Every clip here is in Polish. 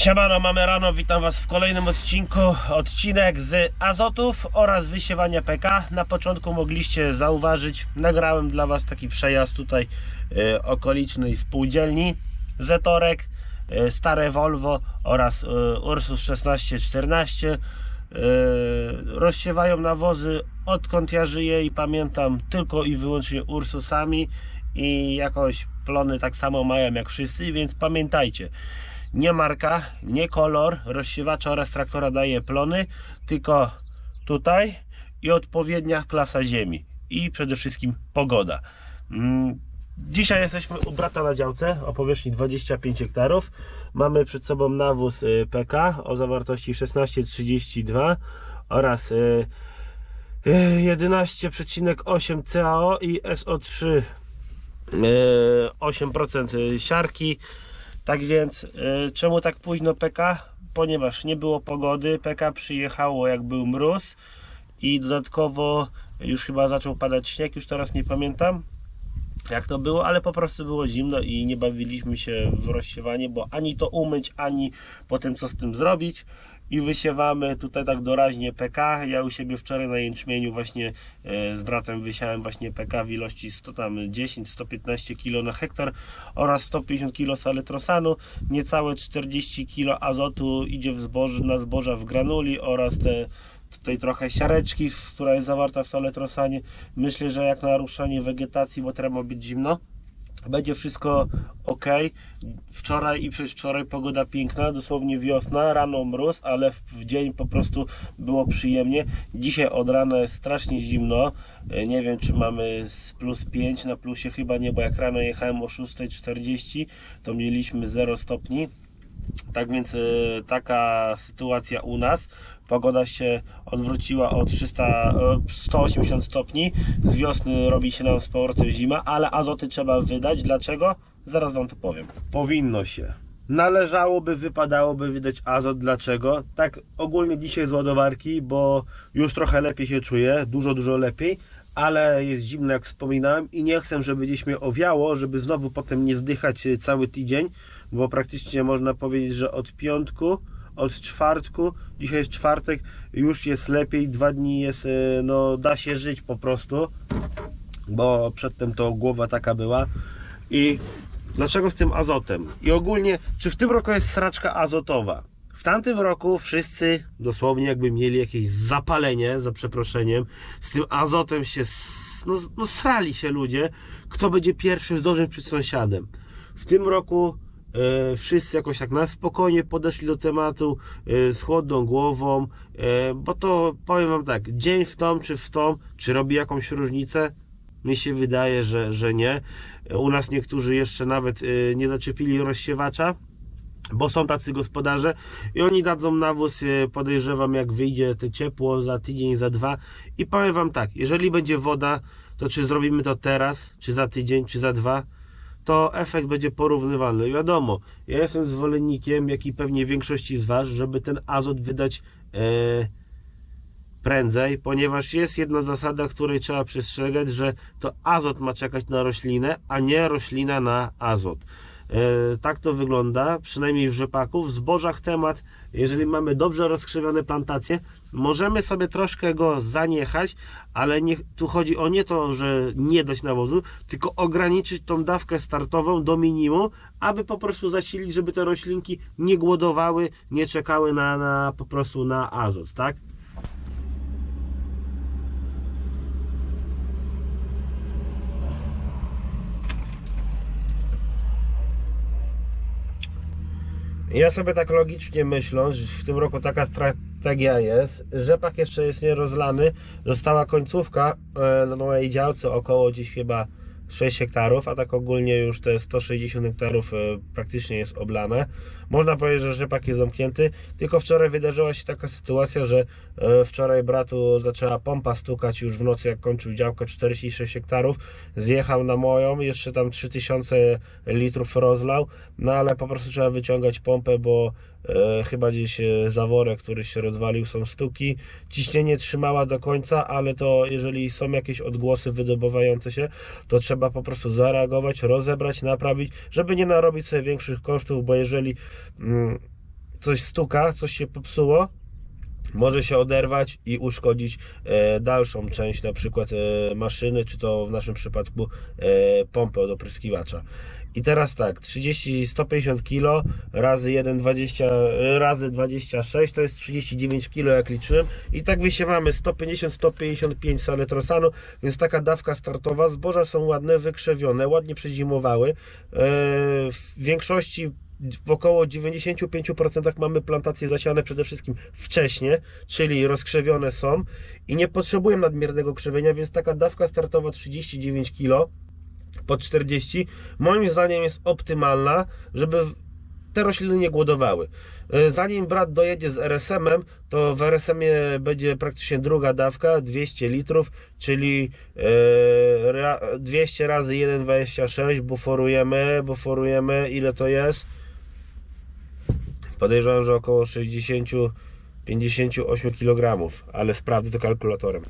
Siemano, mamy rano, witam Was w kolejnym odcinku. Odcinek z azotów oraz wysiewania PK. Na początku mogliście zauważyć, nagrałem dla Was taki przejazd tutaj e, okolicznej spółdzielni Zetorek, e, stare Volvo oraz e, Ursus 1614. E, rozsiewają nawozy odkąd ja żyję i pamiętam tylko i wyłącznie Ursusami i jakoś plony tak samo mają jak wszyscy, więc pamiętajcie nie marka, nie kolor rozsiewacza oraz traktora daje plony, tylko tutaj i odpowiednia klasa ziemi i przede wszystkim pogoda. Mm, Dzisiaj jesteśmy u brata na działce o powierzchni 25 hektarów. Mamy przed sobą nawóz y, PK o zawartości 1632 oraz y, y, 11,8 CAO i SO3 y, 8% siarki. Tak więc, y, czemu tak późno PK? Ponieważ nie było pogody, PK przyjechało jak był mróz i dodatkowo już chyba zaczął padać śnieg, już teraz nie pamiętam jak to było, ale po prostu było zimno i nie bawiliśmy się w rozsiewanie, bo ani to umyć, ani potem co z tym zrobić i wysiewamy tutaj tak doraźnie PK. Ja u siebie wczoraj na jęczmieniu właśnie e, z bratem wysiałem właśnie PK w ilości 100 tam 10-115 kg na hektar oraz 150 kg saletrosanu, niecałe 40 kg azotu idzie w na zboża w granuli oraz te tutaj trochę siareczki, która jest zawarta w saletrosanie. Myślę, że jak na ruszanie wegetacji, bo teraz ma być zimno, będzie wszystko ok. Wczoraj i przedwczoraj pogoda piękna, dosłownie wiosna, rano mróz, ale w, w dzień po prostu było przyjemnie. Dzisiaj od rana jest strasznie zimno. E, Nie wiem, czy mamy z plus 5 na plusie, chyba nie, bo jak rano jechałem o 6.40, to mieliśmy 0 stopni. Tak więc e, taka sytuacja u nas. Pogoda się odwróciła o 300, e, 180 stopni. Z wiosny robi się nam z powrotem zima, ale azoty trzeba wydać. Dlaczego? Zaraz Wam to powiem. Powinno się. Należałoby, wypadałoby wydać azot. Dlaczego? Tak ogólnie dzisiaj z ładowarki, bo już trochę lepiej się czuję, dużo, dużo lepiej, ale jest zimno jak wspominałem i nie chcę, żeby gdzieś mnie owiało, żeby znowu potem nie zdychać e, cały tydzień, bo praktycznie można powiedzieć, że od piątku, od czwartku, dzisiaj jest czwartek, już jest lepiej, dwa dni jest, e, no da się żyć po prostu, bo przedtem to głowa taka była i dlaczego z tym azotem? I ogólnie, czy w tym roku jest sraczka azotowa? W tamtym roku wszyscy dosłownie jakby mieli jakieś zapalenie, za przeproszeniem, z tym azotem się, no, no srali się ludzie, kto będzie pierwszym zdążyć przed sąsiadem. W tym roku wszyscy jakoś tak na spokojnie podeszli do tematu, e, z chłodną głową, e, bo to powiem Wam tak, dzień w tą czy w tą, czy robi jakąś różnicę? Mi się wydaje, że, że nie. U nas niektórzy jeszcze nawet e, nie zaczepili rozsiewacza, bo są tacy gospodarze i oni dadzą nawóz, e, podejrzewam, jak wyjdzie te ciepło za tydzień, za dwa. I powiem Wam tak, jeżeli będzie woda, to czy zrobimy to teraz, czy za tydzień, czy za dwa, to efekt będzie porównywalny. Wiadomo, ja jestem zwolennikiem, jak i pewnie większości z Was, żeby ten azot wydać e, prędzej, ponieważ jest jedna zasada, której trzeba przestrzegać, że to azot ma czekać na roślinę, a nie roślina na azot. E, tak to wygląda, przynajmniej w rzepaku. W zbożach temat, jeżeli mamy dobrze rozkrzywione plantacje, możemy sobie troszkę go zaniechać, ale nie, tu chodzi o nie to, że nie dać nawozu, tylko ograniczyć tą dawkę startową do minimum, aby po prostu zasilić, żeby te roślinki nie głodowały, nie czekały na, na po prostu na azot, tak? Ja sobie tak logicznie myśląc, w tym roku taka strategia jest, rzepak jeszcze jest nierozlany, została końcówka e, na mojej działce około gdzieś chyba 6 hektarów, a tak ogólnie już te 160 hektarów e, praktycznie jest oblane. Można powiedzieć, że rzepak jest zamknięty, tylko wczoraj wydarzyła się taka sytuacja, że e, wczoraj bratu zaczęła pompa stukać już w nocy jak kończył działkę 46 hektarów, zjechał na moją, jeszcze tam 3000 litrów rozlał, no ale po prostu trzeba wyciągać pompę, bo chyba gdzieś e, zaworek, który się rozwalił, są stuki. Ciśnienie trzymała do końca, ale to jeżeli są jakieś odgłosy wydobywające się, to trzeba po prostu zareagować, rozebrać, naprawić, żeby nie narobić sobie większych kosztów, bo jeżeli mm, coś stuka, coś się popsuło, może się oderwać i uszkodzić e, dalszą część, na przykład e, maszyny, czy to w naszym przypadku e, pompy od opryskiwacza. I teraz tak, 30, 150 kg razy 1,20 e, razy 26 to jest 39 kg jak liczyłem i tak wysiewamy 150-155 saletrosanu, więc taka dawka startowa, zboża są ładne, wykrzewione, ładnie przezimowały. W większości w około 95% mamy plantacje zasiane przede wszystkim wcześnie, czyli rozkrzewione są i nie potrzebują nadmiernego krzewienia, więc taka dawka startowa 39 kg po 40 moim zdaniem jest optymalna, żeby te rośliny nie głodowały. E, Zanim brat dojedzie z RSM-em, to w RSM-ie będzie praktycznie druga dawka, 200 litrów, czyli e, ra- 200 razy 1,26 buforujemy, buforujemy, ile to jest? Podejrzewam, że około 60-58 kg, ale sprawdzę to kalkulatorem.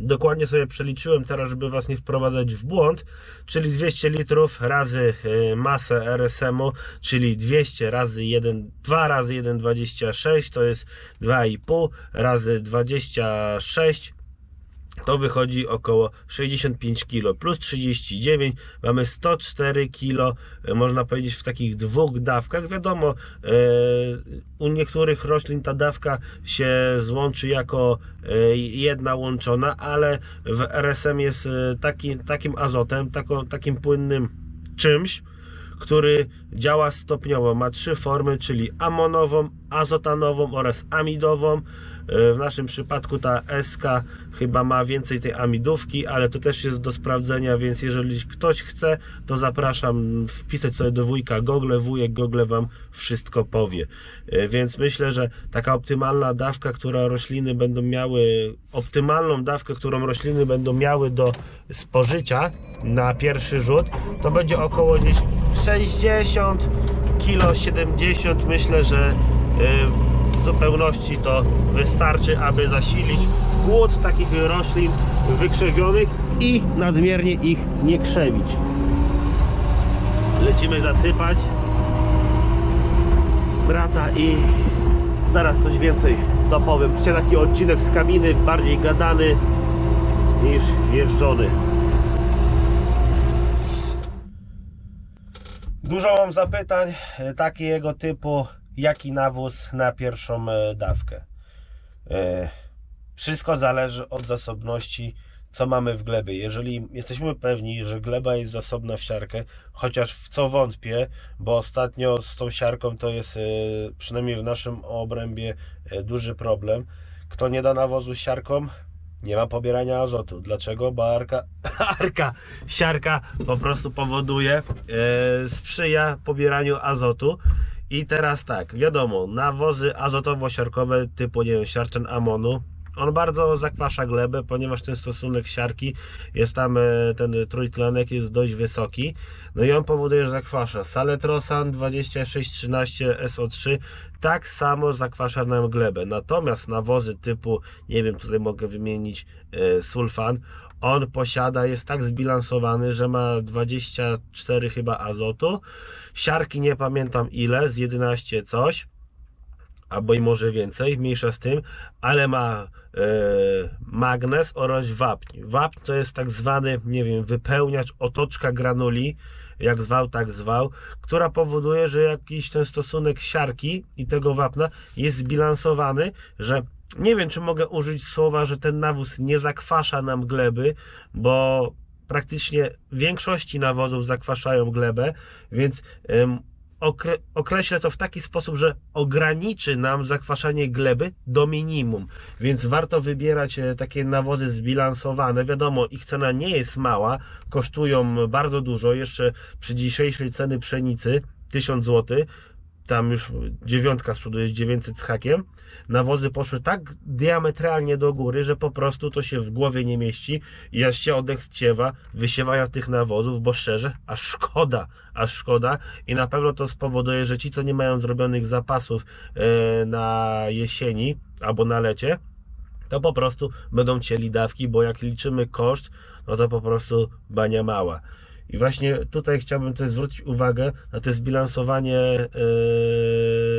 Dokładnie sobie przeliczyłem teraz, żeby Was nie wprowadzać w błąd, czyli 200 litrów razy y, masę RSM-u, czyli 200 razy 1, 2 razy 1,26 to jest 2,5 razy 26 to wychodzi około 65 kg plus 39 mamy 104 kg e, można powiedzieć w takich dwóch dawkach wiadomo e, u niektórych roślin ta dawka się złączy jako e, jedna łączona ale w RSM jest taki, takim azotem taką, takim płynnym czymś który działa stopniowo. Ma trzy formy, czyli amonową, azotanową oraz amidową. E, W naszym przypadku ta SK chyba ma więcej tej amidówki, ale to też jest do sprawdzenia, więc jeżeli ktoś chce, to zapraszam wpisać sobie do wujka Google, wujek Google Wam wszystko powie. E, Więc myślę, że taka optymalna dawka, która rośliny będą miały, optymalną dawkę, którą rośliny będą miały do spożycia na pierwszy rzut, to będzie około gdzieś 60 kilo 70 myślę, że w zupełności to wystarczy, aby zasilić głód takich roślin wykrzewionych i nadmiernie ich nie krzewić. Lecimy zasypać brata i zaraz coś więcej dopowiem. Dzisiaj taki odcinek z kabiny, bardziej gadany niż jeżdżony. Dużo mam zapytań e, takiego typu, jaki nawóz na pierwszą e, dawkę. E, Wszystko zależy od zasobności, co mamy w glebie. Jeżeli jesteśmy pewni, że gleba jest zasobna w siarkę, chociaż w co wątpię, bo ostatnio z tą siarką to jest e, przynajmniej w naszym obrębie duży problem. Kto nie da nawozu siarką, nie ma pobierania azotu. Dlaczego? Bo arka, arka siarka po prostu powoduje, sprzyja pobieraniu azotu. I teraz tak, wiadomo, nawozy azotowo-siarkowe typu, nie wiem, siarczan amonu, on bardzo zakwasza glebę, ponieważ ten stosunek siarki jest tam, e, ten trójtlenek jest dość wysoki. No i on powoduje, że zakwasza. Saletrosan 2613 SO3 tak samo zakwasza nam glebę. Natomiast nawozy typu, nie wiem, tutaj mogę wymienić e, sulfan, on posiada, jest tak zbilansowany, że ma 24 chyba azotu. Siarki nie pamiętam ile, z 11 coś albo i może więcej, mniejsza z tym, ale ma e, magnez oraz wapń. Wapń to jest tak zwany, nie wiem, wypełniacz, otoczka granuli, jak zwał, tak zwał, która powoduje, że jakiś ten stosunek siarki i tego wapna jest zbilansowany, że nie wiem, czy mogę użyć słowa, że ten nawóz nie zakwasza nam gleby, bo praktycznie większości nawozów zakwaszają glebę, więc okre, określę to w taki sposób, że ograniczy nam zakwaszanie gleby do minimum. Więc warto wybierać e, takie nawozy zbilansowane. Wiadomo, ich cena nie jest mała, kosztują bardzo dużo. Jeszcze przy dzisiejszej ceny pszenicy 1000 zł. Tam już dziewiątka z przodu jest 900 z hakiem. Nawozy poszły tak diametralnie do góry, że po prostu to się w głowie nie mieści i aż się odechciewa wysiewania tych nawozów, bo szczerze, aż szkoda, aż szkoda i na pewno to spowoduje, że ci, co nie mają zrobionych zapasów e, na jesieni albo na lecie, to po prostu będą cieli dawki, bo jak liczymy koszt, no to po prostu bania mała. I właśnie tutaj chciałbym też zwrócić uwagę na to zbilansowanie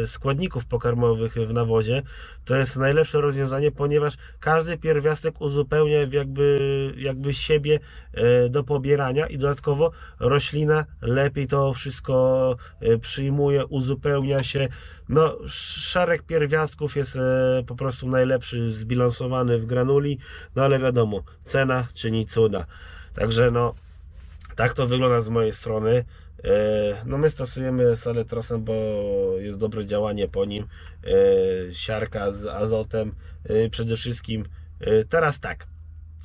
składników pokarmowych w nawozie, to jest najlepsze rozwiązanie, ponieważ każdy pierwiastek uzupełnia jakby, jakby siebie e, do pobierania i dodatkowo roślina lepiej to wszystko e, przyjmuje, uzupełnia się. No, szereg pierwiastków jest e, po prostu najlepszy, zbilansowany w granuli, no ale wiadomo, cena czyni cuda. Także no, tak to wygląda z mojej strony. E, No my stosujemy saletrosem, bo jest dobre działanie po nim. E, Siarka z azotem e, przede wszystkim. Teraz tak,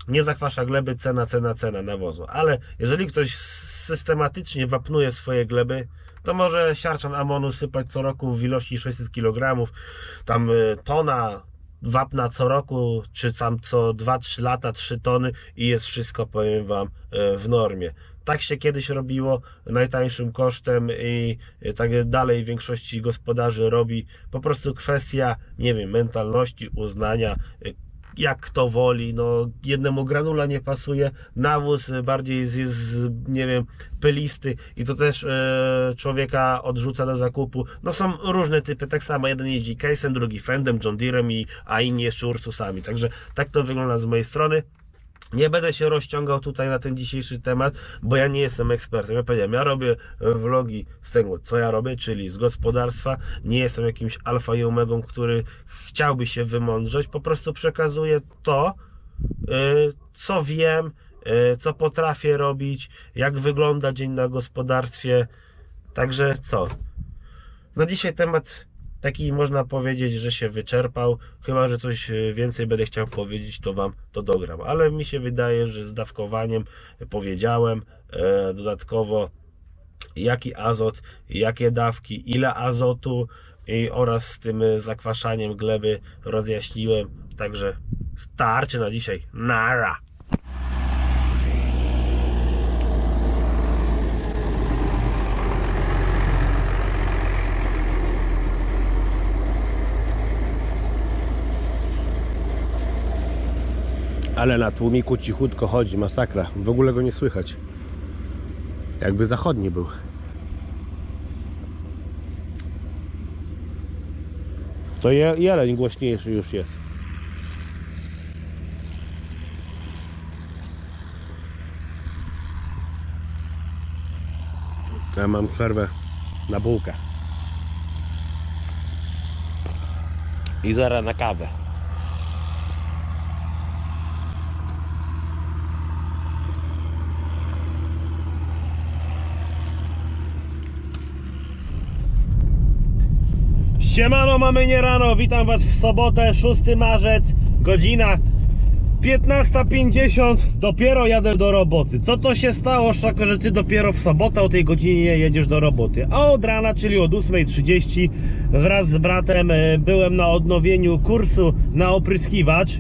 nie zakwasza gleby, cena, cena, cena nawozu. Ale jeżeli ktoś systematycznie wapnuje swoje gleby, to może siarczan amonu sypać co roku w ilości 600 kg, tam tona wapna co roku, czy tam co 2-3 lata 3 tony i jest wszystko, powiem Wam, w normie. Tak się kiedyś robiło najtańszym kosztem i y, tak dalej w większości gospodarzy robi. Po prostu kwestia, nie wiem, mentalności, uznania, y, jak kto woli, no jednemu granula nie pasuje, nawóz bardziej jest, jest nie wiem, pylisty i to też e, człowieka odrzuca do zakupu. No są różne typy, tak samo jeden jeździ Case'em, drugi Fendem, John Deere'em, a inni jeszcze Ursusami, także tak to wygląda z mojej strony. Nie będę się rozciągał tutaj na ten dzisiejszy temat, bo ja nie jestem ekspertem. Ja powiedziałem, ja robię e, vlogi z tego, co ja robię, czyli z gospodarstwa. Nie jestem jakimś alfa i omegą, który chciałby się wymądrzeć. Po prostu przekazuję to, e, co wiem, e, co potrafię robić, jak wygląda dzień na gospodarstwie. Także co? No dzisiaj temat taki można powiedzieć, że się wyczerpał. Chyba, że coś e, więcej będę chciał powiedzieć, to Wam to dogram. Ale mi się wydaje, że z dawkowaniem powiedziałem e, dodatkowo jaki azot, jakie dawki, ile azotu i oraz z tym e, zakwaszaniem gleby rozjaśniłem. Także starczy na dzisiaj. Nara! Ale na tłumiku cichutko chodzi, masakra. W ogóle go nie słychać. Jakby zachodni był. To je, jeleń głośniejszy już jest. Ja mam przerwę na bułkę. I zaraz na kawę. Siemano, mamy nie rano, witam Was w sobotę, 6 marzec, godzina 15.50, dopiero jadę do roboty. Co to się stało, Szako, że Ty dopiero w sobotę o tej godzinie jedziesz do roboty? A od rana, czyli od 8.30 wraz z bratem e, byłem na odnowieniu kursu na opryskiwacz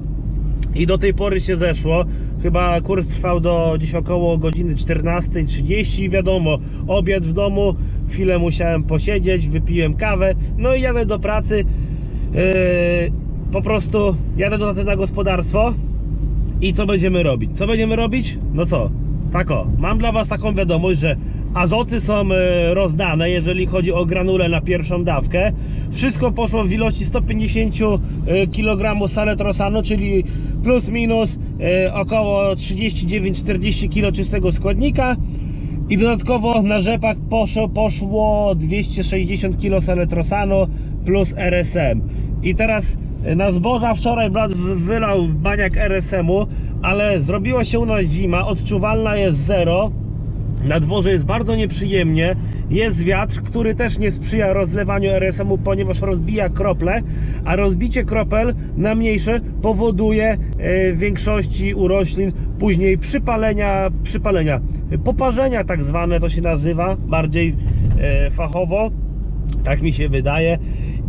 i do tej pory się zeszło. Chyba kurs trwał do dziś około godziny 14.30. Wiadomo, obiad w domu, chwilę musiałem posiedzieć, wypiłem kawę, no i jadę do pracy. Yy, po prostu jadę do taty na gospodarstwo. I co będziemy robić? Co będziemy robić? No co? Tak o, mam dla Was taką wiadomość, że azoty są e, rozdane, jeżeli chodzi o granule na pierwszą dawkę. Wszystko poszło w ilości 150 e, kg saletrosanu, czyli plus minus około 39-40 kg czystego składnika. I dodatkowo na rzepak poszło, poszło 260 kg saletrosanu plus RSM. I teraz e, na zboża wczoraj brat wy- wylał baniak RSM-u, ale zrobiła się u nas zima, odczuwalna jest zero. Na dworze jest bardzo nieprzyjemnie. Jest wiatr, który też nie sprzyja rozlewaniu RSM-u, ponieważ rozbija krople, a rozbicie kropel na mniejsze powoduje e, w większości u roślin później przypalenia, przypalenia, poparzenia tak zwane to się nazywa, bardziej e, fachowo. Tak mi się wydaje.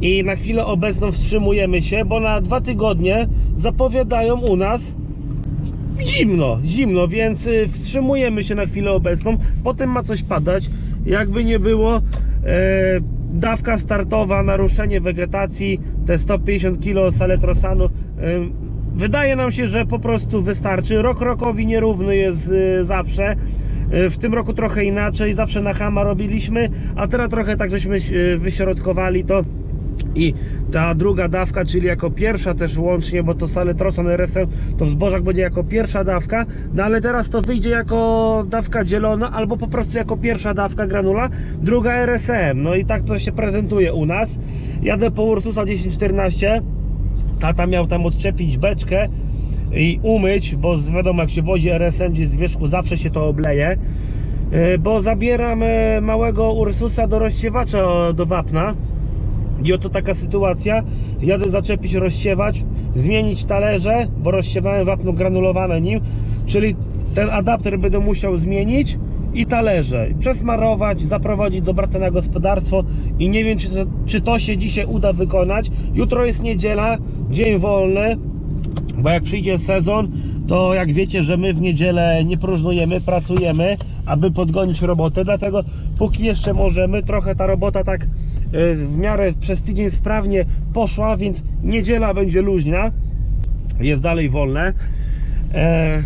I na chwilę obecną wstrzymujemy się, bo na dwa tygodnie zapowiadają u nas zimno, zimno, więc y, wstrzymujemy się na chwilę obecną. Potem ma coś padać. Jakby nie było, e, dawka startowa, naruszenie wegetacji, te 150 kg saletrosanu. E, wydaje nam się, że po prostu wystarczy. Rok rokowi nierówny jest y, zawsze. E, W tym roku trochę inaczej, zawsze na hama robiliśmy, a teraz trochę tak żeśmy y, wyśrodkowali to I ta druga dawka, czyli jako pierwsza też łącznie, bo to saletroson RSM, to w zbożach będzie jako pierwsza dawka, no ale teraz to wyjdzie jako dawka dzielona, albo po prostu jako pierwsza dawka granula, druga RSM. No i tak to się prezentuje u nas. Jadę po Ursusa 1014, tata miał tam odczepić beczkę i umyć, bo wiadomo jak się wozi RSM gdzieś z wierzchu zawsze się to obleje. E, Bo zabieram e, małego Ursusa do rozsiewacza do wapna. I oto taka sytuacja. Jadę zaczepić, rozsiewać, zmienić talerze, bo rozsiewałem wapno granulowane nim, czyli ten adapter będę musiał zmienić i talerze. Przesmarować, zaprowadzić do brata na gospodarstwo i nie wiem, czy, czy to się dzisiaj uda wykonać. Jutro jest niedziela, dzień wolny, bo jak przyjdzie sezon, to jak wiecie, że my w niedzielę nie próżnujemy, pracujemy, aby podgonić robotę, dlatego póki jeszcze możemy, trochę ta robota tak e, w miarę przez tydzień sprawnie poszła, więc niedziela będzie luźna, jest dalej wolne. E,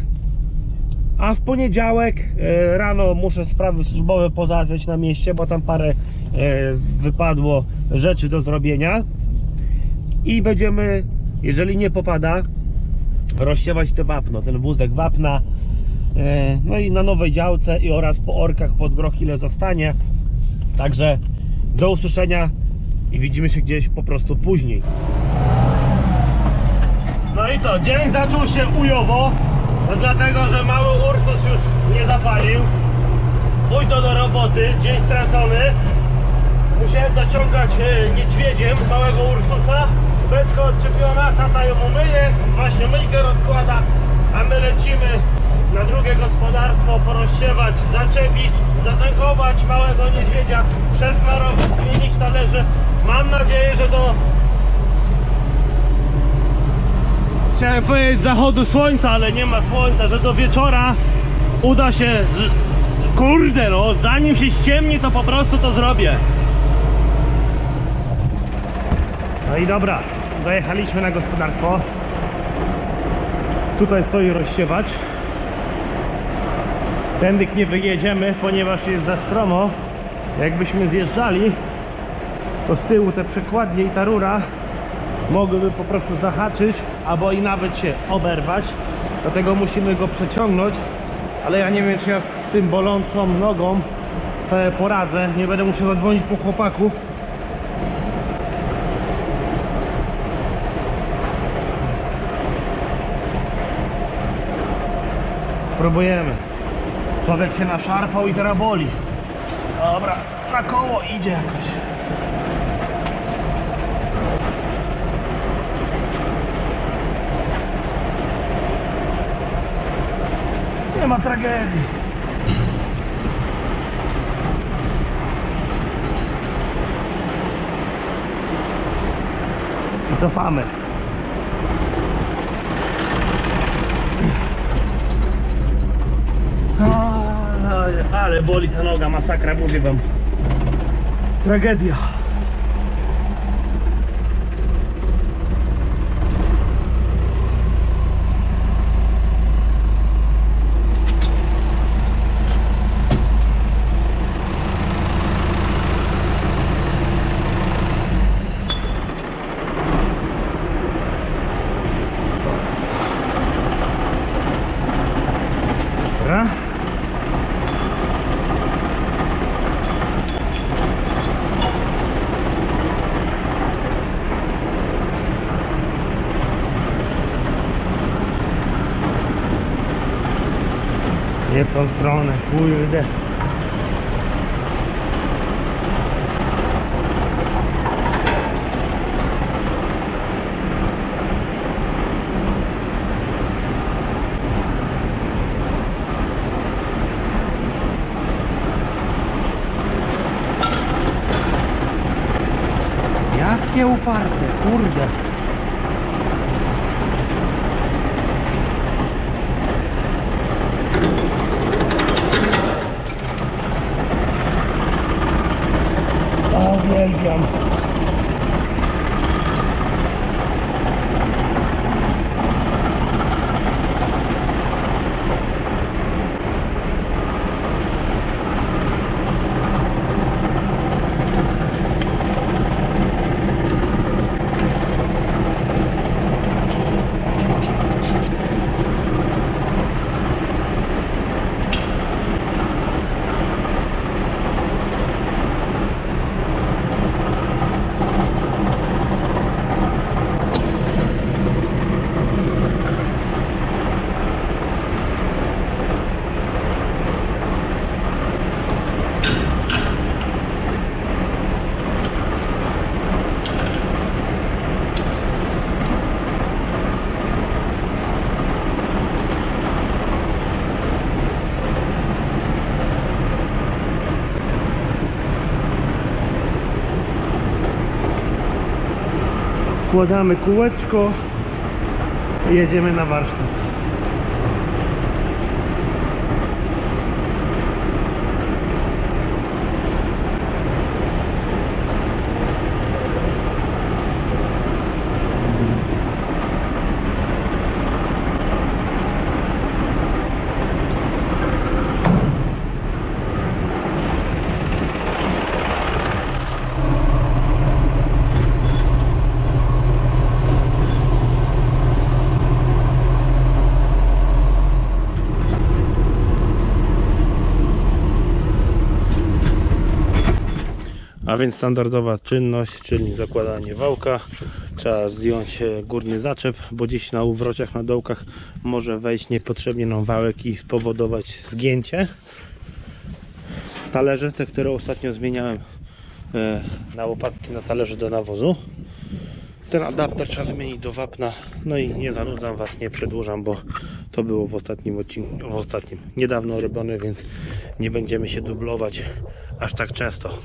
a w poniedziałek e, rano muszę sprawy służbowe pozałatwiać na mieście, bo tam parę wypadło rzeczy do zrobienia. I będziemy, jeżeli nie popada, rozsiewać te wapno, ten wózek wapna. e, No i na nowej działce i oraz po orkach pod groch ile zostanie. Także do usłyszenia i widzimy się gdzieś po prostu później. No i co, dzień zaczął się ujowo, no dlatego, że mały Ursus już nie zapalił. Pójdę do roboty, dzień stracony. Musiałem dociągać e, niedźwiedziem małego Ursusa. Beczka odczepiona, tata ją umyje, właśnie myjkę rozkłada, a my lecimy na drugie gospodarstwo porozsiewać, zaczepić, zatankować małego niedźwiedzia, przesmarować, zmienić talerze. Mam nadzieję, że do chciałem powiedzieć zachodu słońca, ale nie ma słońca, że do wieczora uda się, kurde no, zanim się ściemni to po prostu to zrobię. No i dobra, dojechaliśmy na gospodarstwo. Tutaj stoi rozsiewacz. Tędy nie wyjedziemy, ponieważ jest za stromo. Jakbyśmy zjeżdżali, to z tyłu te przekładnie i ta rura mogłyby po prostu zahaczyć, albo i nawet się oberwać. Dlatego musimy go przeciągnąć. Ale ja nie wiem, czy ja z tym bolącą nogą poradzę. Nie będę musiał zadzwonić po chłopaków. Spróbujemy. Człowiek się naszarpał i teraz boli. Dobra, na koło idzie jakoś. Nie ma tragedii. I cofamy. Ale, boli ta noga, masakra, mówię wam. Tragedia. Dobra. Nie w tą stronę, kurde. Jakie uparte, kurde. Składamy kółeczko i jedziemy na warsztat. Więc standardowa czynność, czyli zakładanie wałka. Trzeba zdjąć e, górny zaczep, bo dziś na uwrociach, na dołkach może wejść niepotrzebnie nam wałek i spowodować zgięcie. Talerze, te które ostatnio zmieniałem e, na łopatki na talerze do nawozu. Ten adapter trzeba wymienić do wapna. No i nie zanudzam Was, nie przedłużam, bo to było w ostatnim odcinku, w ostatnim, niedawno robione, więc nie będziemy się dublować aż tak często.